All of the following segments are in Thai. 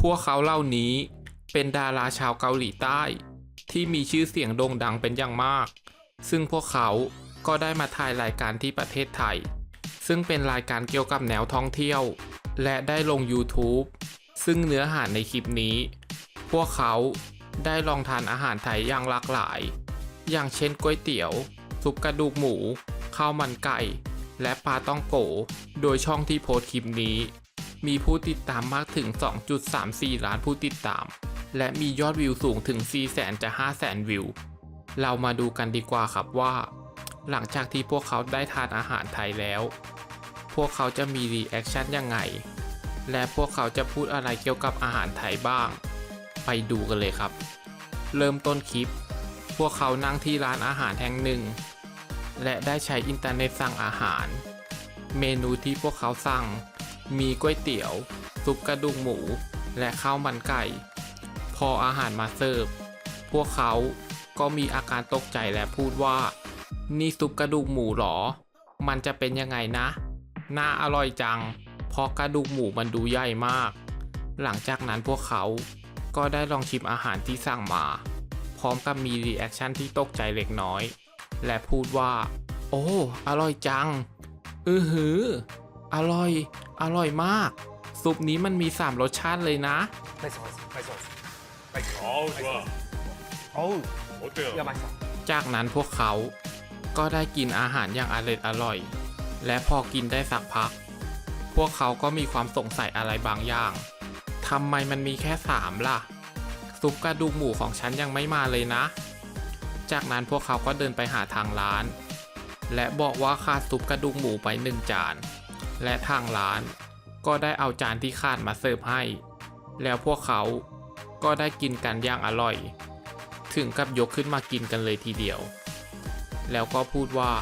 พวกเขาเหล่านี้เป็นดาราชาวเกาหลีใต้ ที่มีชื่อเสียงโด่งดังเป็นอย่างมาก ซึ่งพวกเขาก็ได้มาถ่ายรายการที่ประเทศไทย ซึ่งเป็นรายการเกี่ยวกับแนวท่องเที่ยว และได้ลง YouTube ซึ่งเนื้อหาในคลิปนี้ พวกเขาได้ลองทานอาหารไทยอย่างหลากหลาย อย่างเช่นก๋วยเตี๋ยว ซุปกระดูกหมู ข้าวมันไก่ และปลาต้องโก โดยช่องที่โพสต์คลิปนี้ มีผู้ติดตามมากถึง 2.34 ล้านผู้ติดตาม และมียอดวิวสูงถึง4 0 0 0 0จะ5 0 0 0 0วิว เรามาดูกันดีกว่าครับว่า หลังจากที่พวกเขาได้ทานอาหารไทยแล้ว พวกเขาจะมีรีแอคชั่นยังไง และพวกเขาจะพูดอะไรเกี่ยวกับอาหารไทยบ้าง ไปดูกันเลยครับ เริ่มต้นคลิป พวกเขานั่งที่ร้านอาหารแห่งหนึ่ง และได้ใช้อินเทอร์เน็ตสั่งอาหาร เมนูที่พวกเขาสั่ง มีก๋วยเตี๋ยวซุปกระดูกหมู และข้าวมันไก่ พออาหารมาเสิร์ฟ พวกเขาก็มีอาการตกใจและพูดว่า นี่ซุปกระดูกหมูหรอ มันจะเป็นยังไงนะ น่าอร่อยจัง เพราะกระดูกหมูมันดูใหญ่มาก หลังจากนั้นพวกเขาก็ได้ลองชิมอาหารที่สั่งมา พร้อมกับมีรีแอคชั่นที่ตกใจเล็กน้อย และพูดว่า โอ้ อร่อยจัง อือหือ อร่อย อร่อยมาก ซุปนี้มันมีสามรสชาติเลยนะ 맛있어 맛있어 맛있어 맛있어 아우 좋아. 어우 어때요? 야 맛있어 จากนั้นพวกเขาก็ได้กินอาหารอย่างอร่อยอร่อย และพอกินได้สักพัก พวกเขาก็มีความสงสัยอะไรบางอย่าง ทำไมมันมีแค่สามล่ะ ซุปกระดูกหมูของฉันยังไม่มาเลยนะ จากนั้นพวกเขาก็เดินไปหาทางร้าน และบอกว่าขาดซุปกระดูกหมูไปหนึ่งจาน และทางร้านก็ได้เอาจานที่ขาดมาเสิร์ฟให้ แล้วพวกเขาก็ได้กินกันอย่างอร่อย ถึงกับยกขึ้นมากินกันเลยทีเดียว แล้วก็พูดว่า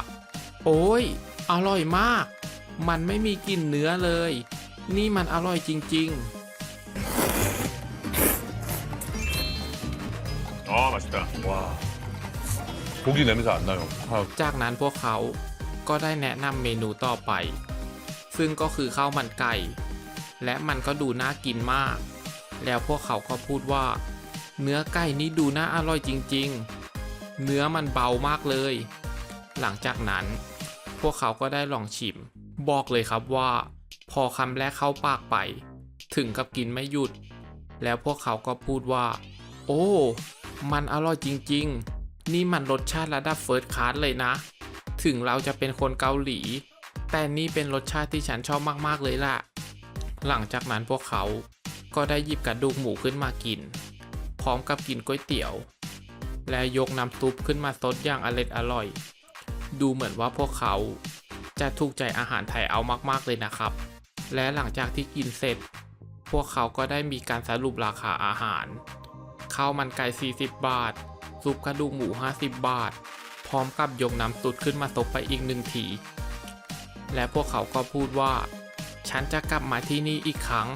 โอ้ย อร่อยมาก มันไม่มีกลิ่นเนื้อเลย นี่มันอร่อยจริง 아 맛있다. 와. 고기 냄새 안 나요. 아, ๆ จากนั้นพวกเขาก็ได้แนะนำเมนูต่อไป ซึ่งก็คือข้าวมันไก่ และมันก็ดูน่ากินมาก แล้วพวกเขาก็พูดว่า เนื้อไก่นี่ดูน่าอร่อยจริง ๆ เนื้อมันเบามากเลย หลังจากนั้น พวกเขาก็ได้ลองชิม บอกเลยครับว่า พอคำแรกเข้าปากไป ถึงกับกินไม่หยุด แล้วพวกเขาก็พูดว่า โอ้ มันอร่อยจริง ๆ นี่มันรสชาติระดับเฟิร์สคลาสเลยนะ ถึงเราจะเป็นคนเกาหลี แต่นี่เป็นรสชาติที่ฉันชอบมากๆเลยล่ะ หลังจากนั้นพวกเขาก็ได้หยิบกระดูกหมูขึ้นมากิน พร้อมกับกินก๋วยเตี๋ยว และยกน้ำซุปขึ้นมาซดอย่างอร็ดอร่อย ดูเหมือนว่าพวกเขาจะถูกใจอาหารไทยเอามากๆเลยนะครับ และหลังจากที่กินเสร็จ พวกเขาก็ได้มีการสรุปราคาอาหารข้าวมันไก่ 40 บาท ซุปกระดูกหมู 50 บาท พร้อมกับยกน้ำซุปขึ้นมาซดไปอีกหนึ่งที และพวกเขาก็พูดว่า ฉันจะกลับมาที่นี่อีกครั้ง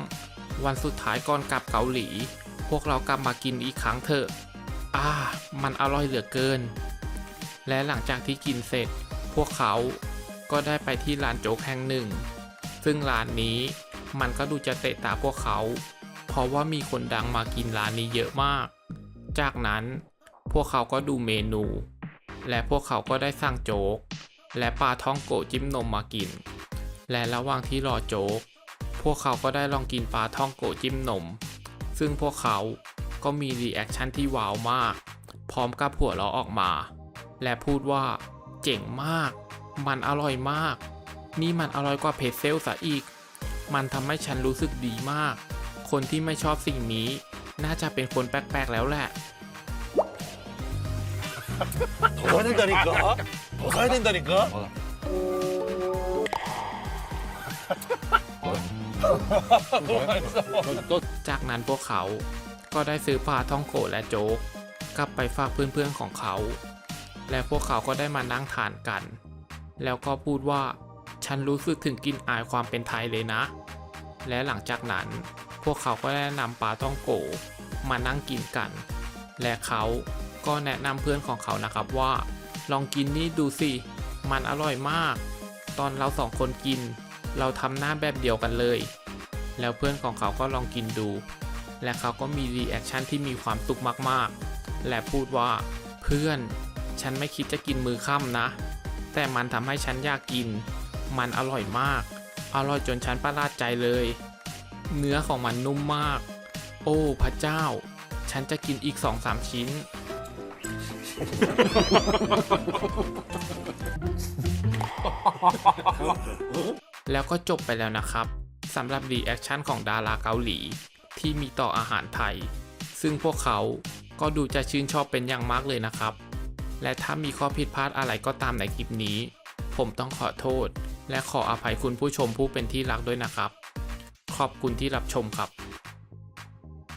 วันสุดท้ายก่อนกลับเกาหลี พวกเรากลับมากินอีกครั้งเถอะอ่ามันอร่อยเหลือเกิน และหลังจากที่กินเสร็จ พวกเขาก็ได้ไปที่ร้านโจ๊กแห่งหนึ่ง ซึ่งร้านนี้มันก็ดูจะเตะตาพวกเขา เพราะว่ามีคนดังมากินร้านนี้เยอะมาก จากนั้นพวกเขาก็ดูเมนู และพวกเขาก็ได้สั่งโจ๊ก และปลาท้องโกจิ้มนมมากิน และระหว่างที่รอโจ๊ก พวกเขาก็ได้ลองกินปลาท้องโกจิ้มนม ซึ่งพวกเขาก็มีรีแอคชั่นที่ว้าวมาก พร้อมกับหัวเราะออกมา และพูดว่า เจ๋งมาก มันอร่อยมาก นี่มันอร่อยกว่าเพจเซลซะอีก มันทำให้ฉันรู้สึกดีมาก คนที่ไม่ชอบสิ่งนี้ น่าจะเป็นคนแปลกๆแล้วแหละ何がいいか 가야 된다니까 너무 맛있어 จากนั้นพวกเขาก็ได้ซื้อปลาท่องโกะและโจ๊กกลับไปฝากเพื่อนๆของเขา และพวกเขาก็ได้มานั่งทานกัน แล้วก็พูดว่า ฉันรู้สึกถึงกลิ่นอายความเป็นไทยเลยนะ และหลังจากนั้น พวกเขาก็ได้นำปลาท่องโกะมานั่งกินกัน และเขาก็แนะนำเพื่อนของเขานะครับว่า ลองกินนี่ดูสิ มันอร่อยมาก ตอนเราสองคนกิน เราทำหน้าแบบเดียวกันเลย แล้วเพื่อนของเขาก็ลองกินดู และเขาก็มีรีแอคชั่นที่มีความสุขมากๆ และพูดว่า เพื่อน ฉันไม่คิดจะกินมือค่ำนะ แต่มันทำให้ฉันอยากกิน มันอร่อยมาก อร่อยจนฉันประหลาดใจเลย เนื้อของมันนุ่มมาก โอ้พระเจ้า ฉันจะกินอีก2-3ชิ้น แล้วก็จบไปแล้วนะครับสำหรับรีแอคชั่นของดาราเกาหลี ที่มีต่ออาหารไทย ซึ่งพวกเขาก็ดูจะชื่นชอบเป็นอย่างมากเลยนะครับ และถ้ามีข้อผิดพลาดอะไรก็ตามในคลิปนี้ ผมต้องขอโทษ และขออภัยคุณผู้ชมผู้เป็นที่รักด้วยนะครับ ขอบคุณที่รับชมครับ